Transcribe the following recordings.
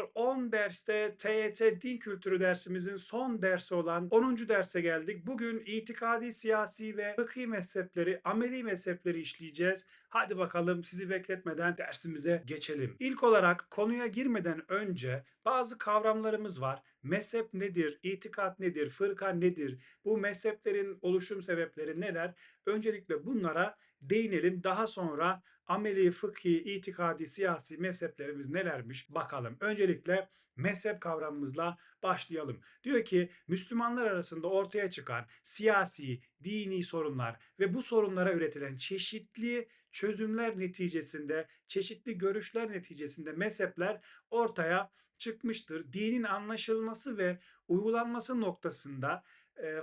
Merhabalar. 10 derste TYT Din Kültürü dersimizin son dersi olan 10. derse geldik. Bugün itikadi, siyasi ve fıkhi mezhepleri, ameli mezhepleri işleyeceğiz. Hadi bakalım sizi bekletmeden dersimize geçelim. İlk olarak konuya girmeden önce bazı kavramlarımız var. Mezhep nedir? İtikat nedir? Fırka nedir? Bu mezheplerin oluşum sebepleri neler? Öncelikle bunlara değinelim. Daha sonra ameli, fıkhi, itikadi, siyasi mezheplerimiz nelermiş bakalım. Öncelikle mezhep kavramımızla başlayalım. Diyor ki Müslümanlar arasında ortaya çıkan siyasi, dini sorunlar ve bu sorunlara üretilen çeşitli çözümler neticesinde, çeşitli görüşler neticesinde mezhepler ortaya çıkmıştır. Dinin anlaşılması ve uygulanması noktasında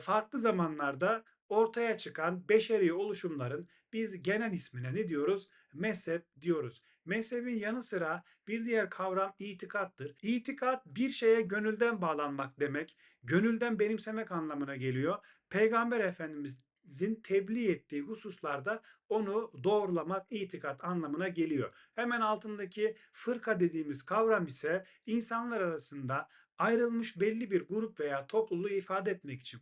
farklı zamanlarda ortaya çıkan beşeri oluşumların biz genel ismine ne diyoruz? Mezhep diyoruz. Mezhebin yanı sıra bir diğer kavram itikattır. İtikat bir şeye gönülden bağlanmak demek. Gönülden benimsemek anlamına geliyor. Peygamber Efendimizin tebliğ ettiği hususlarda onu doğrulamak itikat anlamına geliyor. Hemen altındaki fırka dediğimiz kavram ise insanlar arasında ayrılmış belli bir grup veya topluluğu ifade etmek için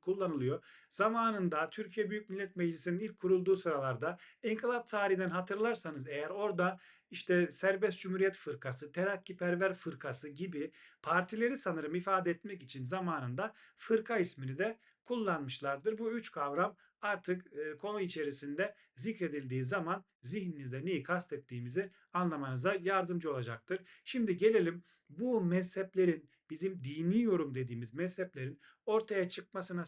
kullanılıyor. Zamanında Türkiye Büyük Millet Meclisi'nin ilk kurulduğu sıralarda inkılap tarihinden hatırlarsanız eğer orada işte Serbest Cumhuriyet Fırkası, Terakkiperver Fırkası gibi partileri sanırım ifade etmek için zamanında fırka ismini de kullanmışlardır. Bu üç kavram artık e, konu içerisinde zikredildiği zaman zihninizde neyi kastettiğimizi anlamanıza yardımcı olacaktır. Şimdi gelelim bu mezheplerin bizim dini yorum dediğimiz mezheplerin ortaya çıkmasına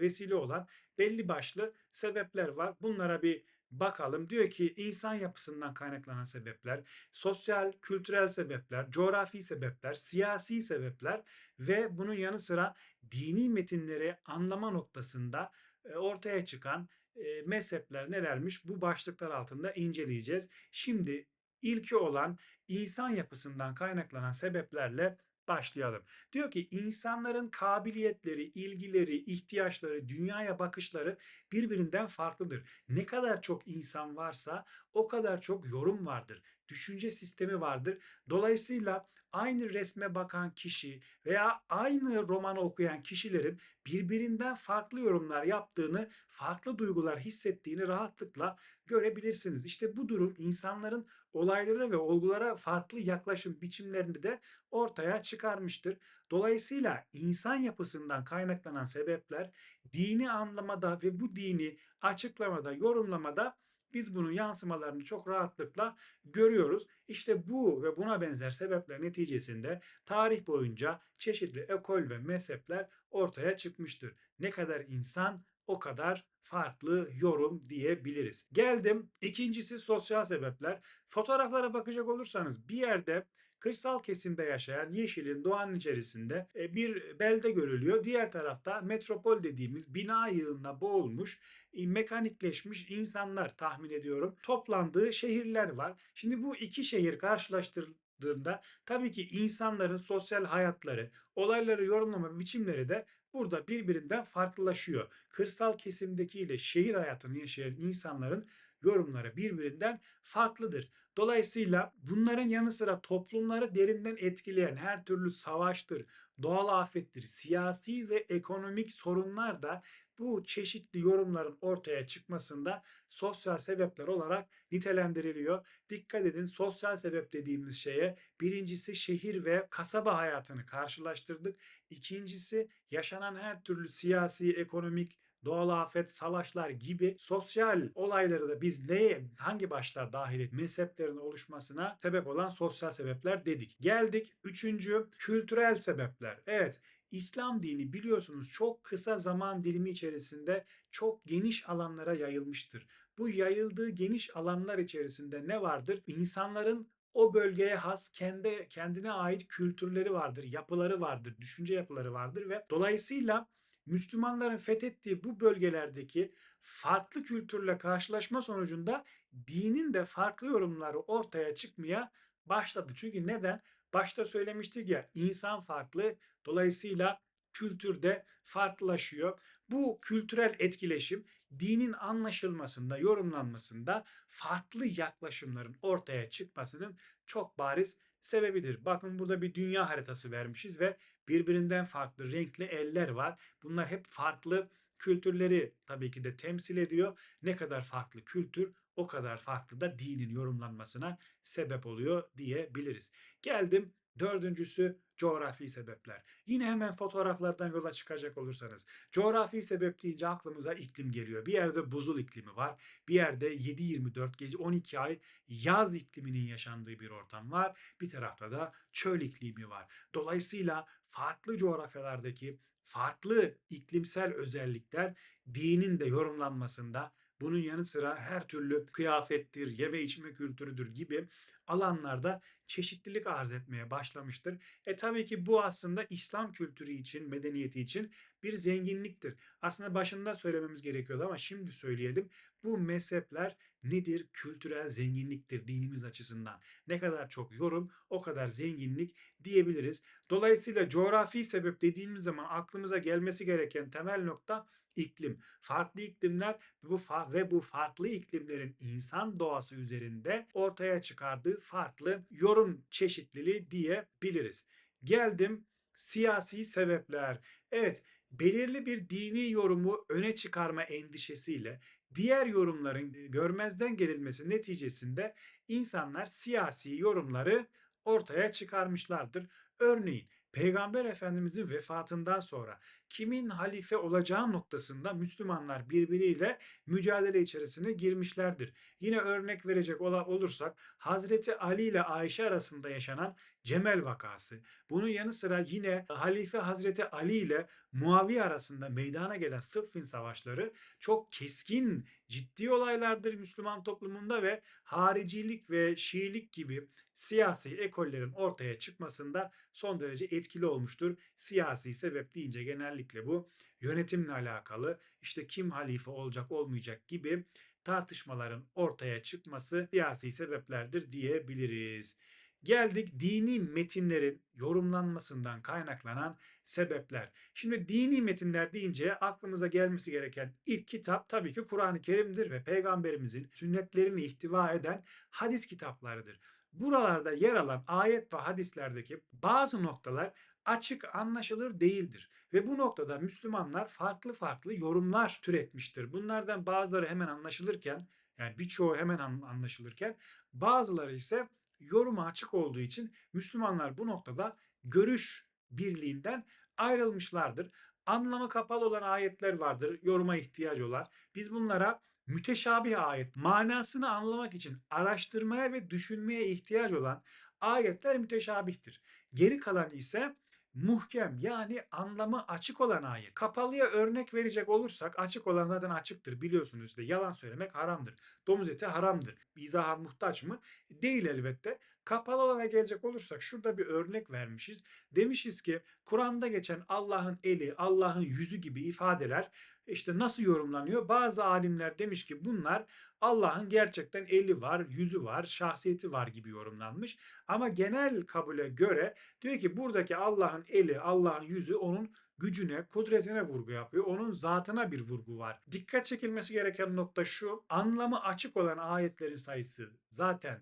vesile olan belli başlı sebepler var. Bunlara bir bakalım. Diyor ki insan yapısından kaynaklanan sebepler, sosyal, kültürel sebepler, coğrafi sebepler, siyasi sebepler ve bunun yanı sıra dini metinleri anlama noktasında e, ortaya çıkan e, mezhepler nelermiş? Bu başlıklar altında inceleyeceğiz. Şimdi ilki olan insan yapısından kaynaklanan sebeplerle başlayalım. Diyor ki insanların kabiliyetleri, ilgileri, ihtiyaçları, dünyaya bakışları birbirinden farklıdır. Ne kadar çok insan varsa o kadar çok yorum vardır. Düşünce sistemi vardır. Dolayısıyla aynı resme bakan kişi veya aynı romanı okuyan kişilerin birbirinden farklı yorumlar yaptığını, farklı duygular hissettiğini rahatlıkla görebilirsiniz. İşte bu durum insanların olaylara ve olgulara farklı yaklaşım biçimlerini de ortaya çıkarmıştır. Dolayısıyla insan yapısından kaynaklanan sebepler dini anlamada ve bu dini açıklamada, yorumlamada biz bunun yansımalarını çok rahatlıkla görüyoruz. İşte bu ve buna benzer sebepler neticesinde tarih boyunca çeşitli ekol ve mezhepler ortaya çıkmıştır. Ne kadar insan o kadar farklı yorum diyebiliriz. Geldim ikincisi sosyal sebepler. Fotoğraflara bakacak olursanız bir yerde kırsal kesimde yaşayan yeşilin doğanın içerisinde e, bir belde görülüyor. Diğer tarafta metropol dediğimiz bina yığınına boğulmuş, e, mekanikleşmiş insanlar tahmin ediyorum. Toplandığı şehirler var. Şimdi bu iki şehir karşılaştırıldığında tabii ki insanların sosyal hayatları, olayları yorumlama biçimleri de burada birbirinden farklılaşıyor. Kırsal kesimdeki ile şehir hayatını yaşayan insanların yorumları birbirinden farklıdır. Dolayısıyla bunların yanı sıra toplumları derinden etkileyen her türlü savaştır, doğal afettir, siyasi ve ekonomik sorunlar da bu çeşitli yorumların ortaya çıkmasında sosyal sebepler olarak nitelendiriliyor. Dikkat edin sosyal sebep dediğimiz şeye birincisi şehir ve kasaba hayatını karşılaştırdık. İkincisi yaşanan her türlü siyasi, ekonomik doğal afet, savaşlar gibi sosyal olayları da biz neye, hangi başlığa dahil et, mezheplerin oluşmasına sebep olan sosyal sebepler dedik. Geldik üçüncü kültürel sebepler. Evet İslam dini biliyorsunuz çok kısa zaman dilimi içerisinde çok geniş alanlara yayılmıştır. Bu yayıldığı geniş alanlar içerisinde ne vardır? İnsanların o bölgeye has kendi kendine ait kültürleri vardır, yapıları vardır, düşünce yapıları vardır ve dolayısıyla Müslümanların fethettiği bu bölgelerdeki farklı kültürle karşılaşma sonucunda dinin de farklı yorumları ortaya çıkmaya başladı. Çünkü neden? Başta söylemiştik ya insan farklı dolayısıyla kültür de farklılaşıyor. Bu kültürel etkileşim dinin anlaşılmasında, yorumlanmasında farklı yaklaşımların ortaya çıkmasının çok bariz sebebidir. Bakın burada bir dünya haritası vermişiz ve birbirinden farklı renkli eller var. Bunlar hep farklı kültürleri tabii ki de temsil ediyor. Ne kadar farklı kültür o kadar farklı da dinin yorumlanmasına sebep oluyor diyebiliriz. Geldim dördüncüsü coğrafi sebepler. Yine hemen fotoğraflardan yola çıkacak olursanız coğrafi sebep deyince aklımıza iklim geliyor. Bir yerde buzul iklimi var. Bir yerde 7-24 gece 12 ay yaz ikliminin yaşandığı bir ortam var. Bir tarafta da çöl iklimi var. Dolayısıyla farklı coğrafyalardaki farklı iklimsel özellikler dinin de yorumlanmasında bunun yanı sıra her türlü kıyafettir, yeme içme kültürüdür gibi alanlarda çeşitlilik arz etmeye başlamıştır. E tabii ki bu aslında İslam kültürü için, medeniyeti için bir zenginliktir. Aslında başında söylememiz gerekiyordu ama şimdi söyleyelim. Bu mezhepler nedir? Kültürel zenginliktir dinimiz açısından. Ne kadar çok yorum o kadar zenginlik diyebiliriz. Dolayısıyla coğrafi sebep dediğimiz zaman aklımıza gelmesi gereken temel nokta iklim. Farklı iklimler bu fa ve bu farklı iklimlerin insan doğası üzerinde ortaya çıkardığı farklı yorum çeşitliliği diyebiliriz. Geldim siyasi sebepler. Evet, belirli bir dini yorumu öne çıkarma endişesiyle diğer yorumların görmezden gelinmesi neticesinde insanlar siyasi yorumları ortaya çıkarmışlardır. Örneğin Peygamber Efendimizin vefatından sonra kimin halife olacağı noktasında Müslümanlar birbiriyle mücadele içerisine girmişlerdir. Yine örnek verecek olursak Hazreti Ali ile Ayşe arasında yaşanan Cemel vakası. Bunun yanı sıra yine Halife Hazreti Ali ile Muaviye arasında meydana gelen Sıffin savaşları çok keskin, ciddi olaylardır Müslüman toplumunda ve haricilik ve Şiilik gibi siyasi ekollerin ortaya çıkmasında son derece etkili olmuştur. Siyasi sebep deyince genellikle bu yönetimle alakalı işte kim halife olacak olmayacak gibi tartışmaların ortaya çıkması siyasi sebeplerdir diyebiliriz. Geldik dini metinlerin yorumlanmasından kaynaklanan sebepler. Şimdi dini metinler deyince aklımıza gelmesi gereken ilk kitap tabii ki Kur'an-ı Kerim'dir ve peygamberimizin sünnetlerini ihtiva eden hadis kitaplarıdır. Buralarda yer alan ayet ve hadislerdeki bazı noktalar açık anlaşılır değildir. Ve bu noktada Müslümanlar farklı farklı yorumlar türetmiştir. Bunlardan bazıları hemen anlaşılırken yani birçoğu hemen anlaşılırken bazıları ise yoruma açık olduğu için Müslümanlar bu noktada görüş birliğinden ayrılmışlardır. Anlamı kapalı olan ayetler vardır, yoruma ihtiyacı olan. Biz bunlara müteşabih ayet, manasını anlamak için araştırmaya ve düşünmeye ihtiyaç olan ayetler müteşabihtir. Geri kalan ise muhkem yani anlamı açık olan ayet. Kapalıya örnek verecek olursak açık olan zaten açıktır biliyorsunuz işte yalan söylemek haramdır. Domuz eti haramdır. İzaha muhtaç mı? Değil elbette. Kapalı olana gelecek olursak şurada bir örnek vermişiz. Demişiz ki Kur'an'da geçen Allah'ın eli, Allah'ın yüzü gibi ifadeler işte nasıl yorumlanıyor? Bazı alimler demiş ki bunlar Allah'ın gerçekten eli var, yüzü var, şahsiyeti var gibi yorumlanmış. Ama genel kabule göre diyor ki buradaki Allah'ın eli, Allah'ın yüzü onun gücüne, kudretine vurgu yapıyor. Onun zatına bir vurgu var. Dikkat çekilmesi gereken nokta şu. Anlamı açık olan ayetlerin sayısı zaten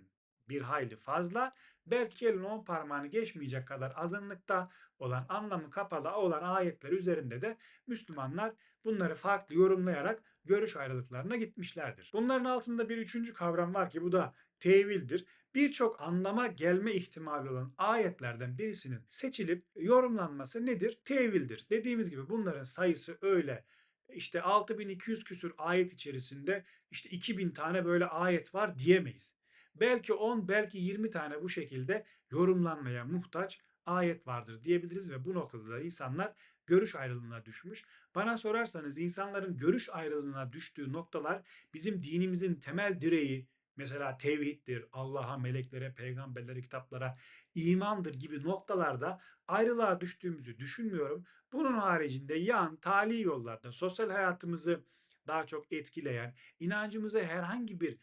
bir hayli fazla. Belki elin on parmağını geçmeyecek kadar azınlıkta olan anlamı kapalı olan ayetler üzerinde de Müslümanlar bunları farklı yorumlayarak görüş ayrılıklarına gitmişlerdir. Bunların altında bir üçüncü kavram var ki bu da tevildir. Birçok anlama gelme ihtimali olan ayetlerden birisinin seçilip yorumlanması nedir? Tevildir. Dediğimiz gibi bunların sayısı öyle işte 6200 küsür ayet içerisinde işte 2000 tane böyle ayet var diyemeyiz. Belki 10 belki 20 tane bu şekilde yorumlanmaya muhtaç ayet vardır diyebiliriz ve bu noktada da insanlar görüş ayrılığına düşmüş. Bana sorarsanız insanların görüş ayrılığına düştüğü noktalar bizim dinimizin temel direği, mesela tevhiddir, Allah'a, meleklere, peygamberlere, kitaplara imandır gibi noktalarda ayrılığa düştüğümüzü düşünmüyorum. Bunun haricinde yan, tali yollarda sosyal hayatımızı daha çok etkileyen, inancımıza herhangi bir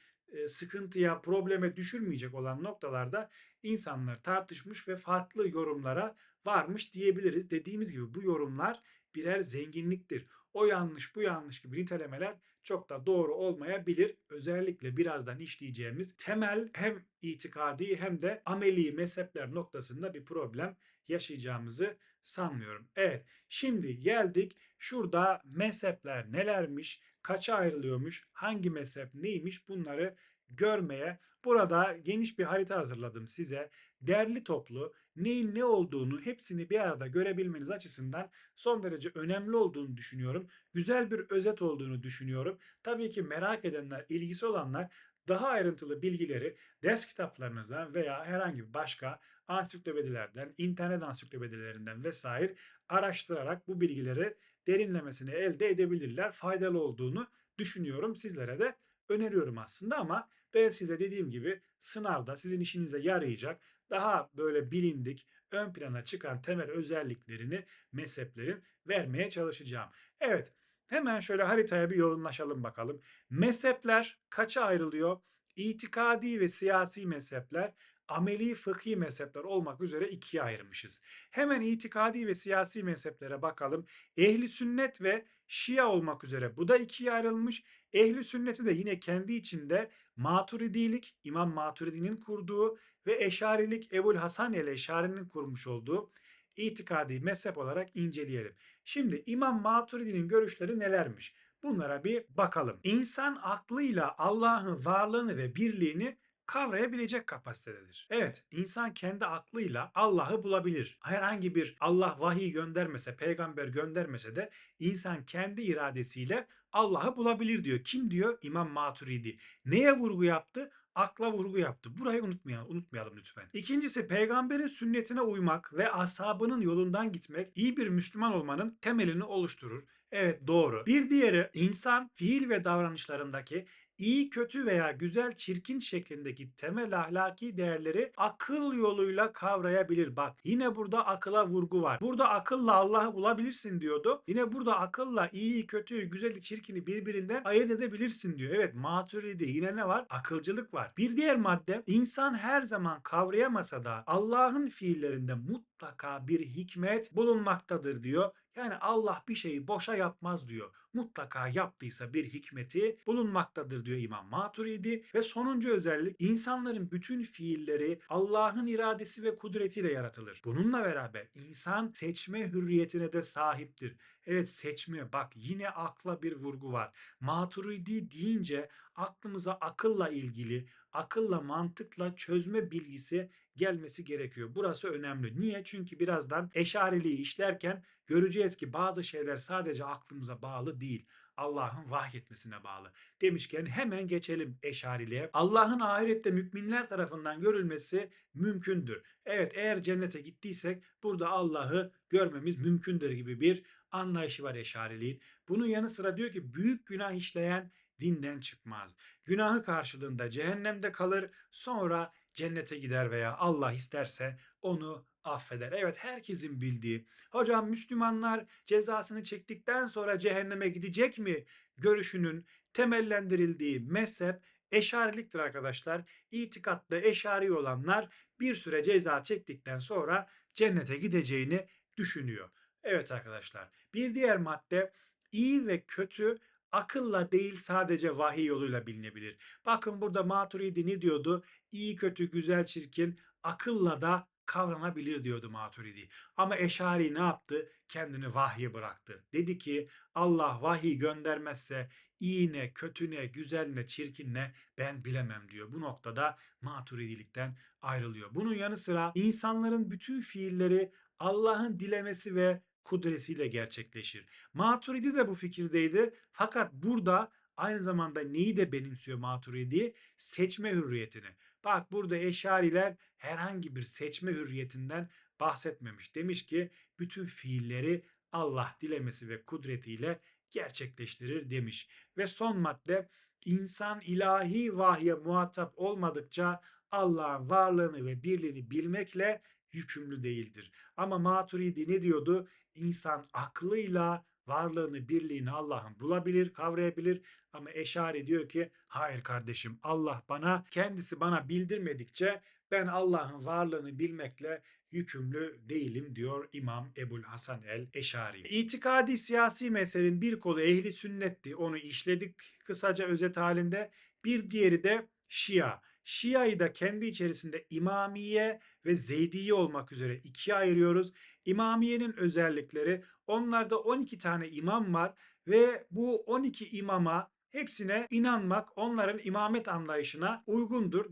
sıkıntıya, probleme düşürmeyecek olan noktalarda insanlar tartışmış ve farklı yorumlara varmış diyebiliriz. Dediğimiz gibi bu yorumlar birer zenginliktir. O yanlış bu yanlış gibi nitelemeler çok da doğru olmayabilir. Özellikle birazdan işleyeceğimiz temel hem itikadi hem de ameli mezhepler noktasında bir problem yaşayacağımızı sanmıyorum. Evet şimdi geldik şurada mezhepler nelermiş, kaça ayrılıyormuş, hangi mezhep neymiş bunları görmeye burada geniş bir harita hazırladım size. Derli toplu neyin ne olduğunu hepsini bir arada görebilmeniz açısından son derece önemli olduğunu düşünüyorum. Güzel bir özet olduğunu düşünüyorum. Tabii ki merak edenler, ilgisi olanlar daha ayrıntılı bilgileri ders kitaplarınızdan veya herhangi başka ansiklopedilerden, internet ansiklopedilerinden vesaire araştırarak bu bilgileri derinlemesine elde edebilirler. Faydalı olduğunu düşünüyorum. Sizlere de öneriyorum aslında ama ben size dediğim gibi sınavda sizin işinize yarayacak daha böyle bilindik, ön plana çıkan temel özelliklerini mezheplerin vermeye çalışacağım. Evet, hemen şöyle haritaya bir yoğunlaşalım bakalım. Mezhepler kaça ayrılıyor? İtikadi ve siyasi mezhepler, ameli fıkhi mezhepler olmak üzere ikiye ayırmışız. Hemen itikadi ve siyasi mezheplere bakalım. Ehli sünnet ve Şia olmak üzere bu da ikiye ayrılmış. Ehli sünneti de yine kendi içinde Maturidilik, İmam Maturidi'nin kurduğu ve Eşarilik Ebul Hasan el Eşari'nin kurmuş olduğu itikadi mezhep olarak inceleyelim. Şimdi İmam Maturidi'nin görüşleri nelermiş? Bunlara bir bakalım. İnsan aklıyla Allah'ın varlığını ve birliğini kavrayabilecek kapasitededir. Evet, insan kendi aklıyla Allah'ı bulabilir. Herhangi bir Allah vahiy göndermese, peygamber göndermese de insan kendi iradesiyle Allah'ı bulabilir diyor. Kim diyor? İmam Maturidi. Neye vurgu yaptı? Akla vurgu yaptı. Burayı unutmayalım, unutmayalım lütfen. İkincisi peygamberin sünnetine uymak ve ashabının yolundan gitmek iyi bir Müslüman olmanın temelini oluşturur. Evet doğru. Bir diğeri insan fiil ve davranışlarındaki iyi, kötü veya güzel, çirkin şeklindeki temel ahlaki değerleri akıl yoluyla kavrayabilir. Bak yine burada akıla vurgu var. Burada akılla Allah'ı bulabilirsin diyordu. Yine burada akılla iyi, kötüyü, güzeli, çirkini birbirinden ayırt edebilirsin diyor. Evet maturidi yine ne var? Akılcılık var. Bir diğer madde insan her zaman kavrayamasa da Allah'ın fiillerinde mutlaka bir hikmet bulunmaktadır diyor. Yani Allah bir şeyi boşa yapmaz diyor. Mutlaka yaptıysa bir hikmeti bulunmaktadır diyor İmam Maturidi. Ve sonuncu özellik insanların bütün fiilleri Allah'ın iradesi ve kudretiyle yaratılır. Bununla beraber insan seçme hürriyetine de sahiptir. Evet seçme bak yine akla bir vurgu var. Maturidi deyince aklımıza akılla ilgili, akılla mantıkla çözme bilgisi gelmesi gerekiyor. Burası önemli. Niye? Çünkü birazdan eşariliği işlerken göreceğiz ki bazı şeyler sadece aklımıza bağlı değil. Allah'ın vahyetmesine bağlı. Demişken hemen geçelim eşariliğe. Allah'ın ahirette müminler tarafından görülmesi mümkündür. Evet eğer cennete gittiysek burada Allah'ı görmemiz mümkündür gibi bir anlayışı var eşariliğin. Bunun yanı sıra diyor ki büyük günah işleyen dinden çıkmaz. Günahı karşılığında cehennemde kalır sonra cennete gider veya Allah isterse onu affeder. Evet herkesin bildiği. Hocam Müslümanlar cezasını çektikten sonra cehenneme gidecek mi? Görüşünün temellendirildiği mezhep eşariliktir arkadaşlar. İtikatta eşari olanlar bir süre ceza çektikten sonra cennete gideceğini düşünüyor. Evet arkadaşlar bir diğer madde iyi ve kötü akılla değil sadece vahiy yoluyla bilinebilir. Bakın burada Maturidi ne diyordu? İyi kötü güzel çirkin akılla da kavranabilir diyordu Maturidi. Ama Eşari ne yaptı? Kendini vahye bıraktı. Dedi ki Allah vahiy göndermezse iyi ne, kötü ne, güzel ne, çirkin ne ben bilemem diyor. Bu noktada Maturidilikten ayrılıyor. Bunun yanı sıra insanların bütün fiilleri Allah'ın dilemesi ve kudretiyle gerçekleşir. Maturidi de bu fikirdeydi. Fakat burada aynı zamanda neyi de benimsiyor Maturidi? Seçme hürriyetini. Bak burada eşariler herhangi bir seçme hürriyetinden bahsetmemiş. Demiş ki bütün fiilleri Allah dilemesi ve kudretiyle gerçekleştirir demiş. Ve son madde insan ilahi vahye muhatap olmadıkça Allah'ın varlığını ve birliğini bilmekle yükümlü değildir. Ama Maturidi ne diyordu? İnsan aklıyla varlığını, birliğini Allah'ın bulabilir, kavrayabilir ama Eşari diyor ki hayır kardeşim Allah bana kendisi bana bildirmedikçe ben Allah'ın varlığını bilmekle yükümlü değilim diyor İmam Ebul Hasan el Eşari. İtikadi siyasi mezhebin bir kolu ehli sünnetti. Onu işledik kısaca özet halinde. Bir diğeri de Şia. Şia'yı da kendi içerisinde İmamiye ve Zeydiye olmak üzere ikiye ayırıyoruz. İmamiye'nin özellikleri onlarda 12 tane imam var ve bu 12 imama hepsine inanmak onların imamet anlayışına uygundur.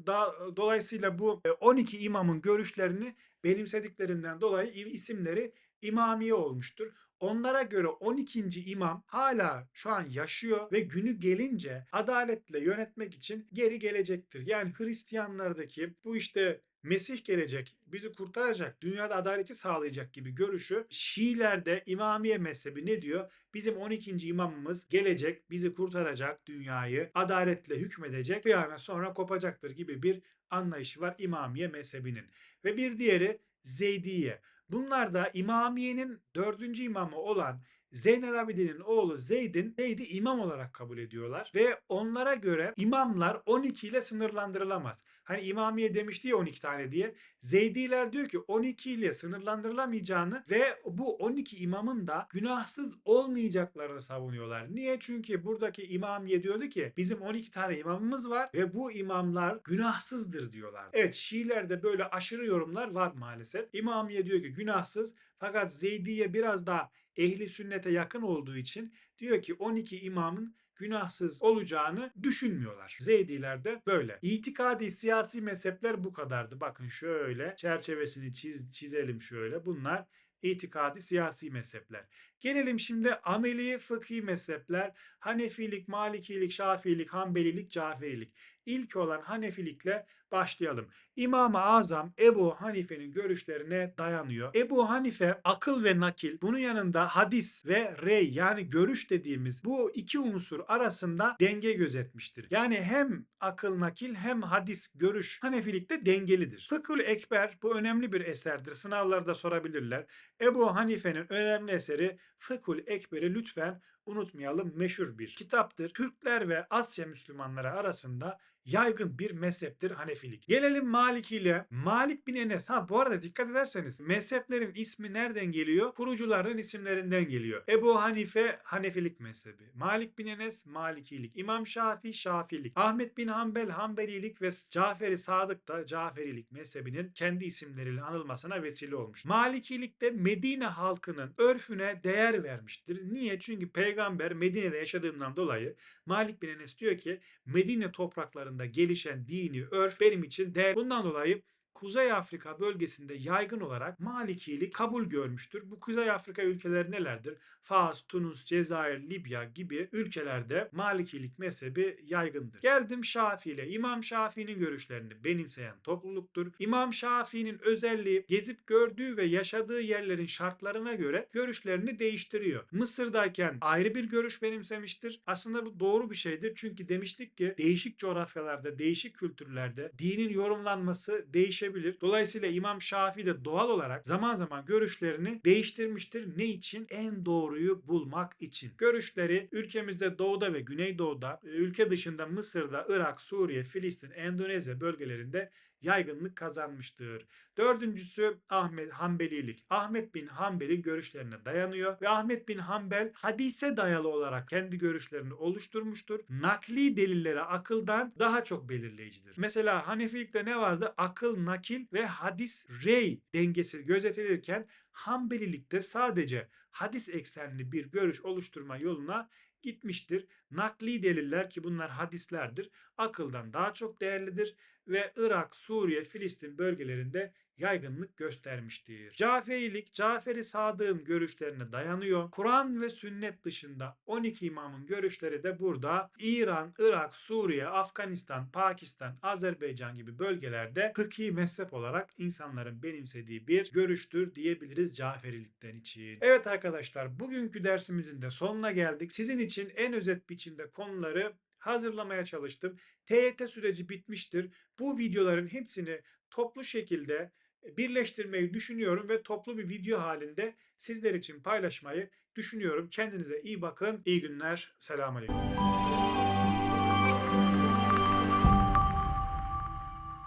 Dolayısıyla bu 12 imamın görüşlerini benimsediklerinden dolayı isimleri imamiye olmuştur. Onlara göre 12. imam hala şu an yaşıyor ve günü gelince adaletle yönetmek için geri gelecektir. Yani Hristiyanlardaki bu işte Mesih gelecek, bizi kurtaracak, dünyada adaleti sağlayacak gibi görüşü Şiilerde İmamiye mezhebi ne diyor? Bizim 12. imamımız gelecek, bizi kurtaracak dünyayı, adaletle hükmedecek, kıyamet sonra kopacaktır gibi bir anlayışı var İmamiye mezhebinin. Ve bir diğeri Zeydiye. Bunlar da İmamiye'nin dördüncü imamı olan Zeynel Abidin'in oğlu Zeyd'in Zeyd'i imam olarak kabul ediyorlar ve onlara göre imamlar 12 ile sınırlandırılamaz. Hani İmamiye demişti ya 12 tane diye. Zeydiler diyor ki 12 ile sınırlandırılamayacağını ve bu 12 imamın da günahsız olmayacaklarını savunuyorlar. Niye? Çünkü buradaki İmamiye diyordu ki bizim 12 tane imamımız var ve bu imamlar günahsızdır diyorlar. Evet Şiilerde böyle aşırı yorumlar var maalesef. İmamiye diyor ki günahsız fakat Zeydiye biraz daha ehli sünnete yakın olduğu için diyor ki 12 imamın günahsız olacağını düşünmüyorlar. Zeydiler de böyle. İtikadi siyasi mezhepler bu kadardı. Bakın şöyle çerçevesini çiz, çizelim şöyle. Bunlar itikadi siyasi mezhepler. Gelelim şimdi ameli fıkhi mezhepler. Hanefilik, Malikilik, Şafiilik, Hanbelilik, Caferilik. İlk olan Hanefilikle başlayalım. İmam-ı Azam Ebu Hanife'nin görüşlerine dayanıyor. Ebu Hanife akıl ve nakil bunun yanında hadis ve rey yani görüş dediğimiz bu iki unsur arasında denge gözetmiştir. Yani hem akıl nakil hem hadis görüş Hanefilikte dengelidir. Fıkhül Ekber bu önemli bir eserdir. Sınavlarda sorabilirler. Ebu Hanife'nin önemli eseri Fıkhül Ekber'i lütfen unutmayalım meşhur bir kitaptır. Türkler ve Asya Müslümanları arasında yaygın bir mezheptir Hanefilik. Gelelim Maliki ile. Malik bin Enes. Ha bu arada dikkat ederseniz mezheplerin ismi nereden geliyor? Kurucuların isimlerinden geliyor. Ebu Hanife Hanefilik mezhebi. Malik bin Enes Malikilik. İmam Şafii Şafiilik. Ahmet bin Hanbel Hanbelilik ve Caferi Sadık da Caferilik mezhebinin kendi isimleriyle anılmasına vesile olmuş. Malikilik de Medine halkının örfüne değer vermiştir. Niye? Çünkü peygamber Medine'de yaşadığından dolayı Malik bin Enes diyor ki Medine topraklarında gelişen dini örf benim için değer. Bundan dolayı Kuzey Afrika bölgesinde yaygın olarak Malikilik kabul görmüştür. Bu Kuzey Afrika ülkeleri nelerdir? Fas, Tunus, Cezayir, Libya gibi ülkelerde Malikilik mezhebi yaygındır. Geldim Şafii ile. İmam Şafii'nin görüşlerini benimseyen topluluktur. İmam Şafii'nin özelliği gezip gördüğü ve yaşadığı yerlerin şartlarına göre görüşlerini değiştiriyor. Mısır'dayken ayrı bir görüş benimsemiştir. Aslında bu doğru bir şeydir. Çünkü demiştik ki değişik coğrafyalarda, değişik kültürlerde dinin yorumlanması değişebilir değişebilir. Dolayısıyla İmam Şafii de doğal olarak zaman zaman görüşlerini değiştirmiştir. Ne için? En doğruyu bulmak için. Görüşleri ülkemizde doğuda ve güneydoğuda, ülke dışında Mısır'da, Irak, Suriye, Filistin, Endonezya bölgelerinde yaygınlık kazanmıştır. Dördüncüsü Ahmet Hanbelilik. Ahmet bin Hanbel'in görüşlerine dayanıyor ve Ahmet bin Hanbel hadise dayalı olarak kendi görüşlerini oluşturmuştur. Nakli delillere akıldan daha çok belirleyicidir. Mesela Hanefilikte ne vardı? Akıl, nakil ve hadis rey dengesi gözetilirken Hanbelilikte sadece hadis eksenli bir görüş oluşturma yoluna gitmiştir. Nakli deliller ki bunlar hadislerdir. Akıldan daha çok değerlidir ve Irak, Suriye, Filistin bölgelerinde yaygınlık göstermiştir. Caferilik, Caferi Sadık'ın görüşlerine dayanıyor. Kur'an ve sünnet dışında 12 imamın görüşleri de burada İran, Irak, Suriye, Afganistan, Pakistan, Azerbaycan gibi bölgelerde fıkhi mezhep olarak insanların benimsediği bir görüştür diyebiliriz Caferilikten için. Evet arkadaşlar bugünkü dersimizin de sonuna geldik. Sizin için en özet biçimde konuları hazırlamaya çalıştım. TYT süreci bitmiştir. Bu videoların hepsini toplu şekilde birleştirmeyi düşünüyorum ve toplu bir video halinde sizler için paylaşmayı düşünüyorum. Kendinize iyi bakın. İyi günler. Selamünaleyküm.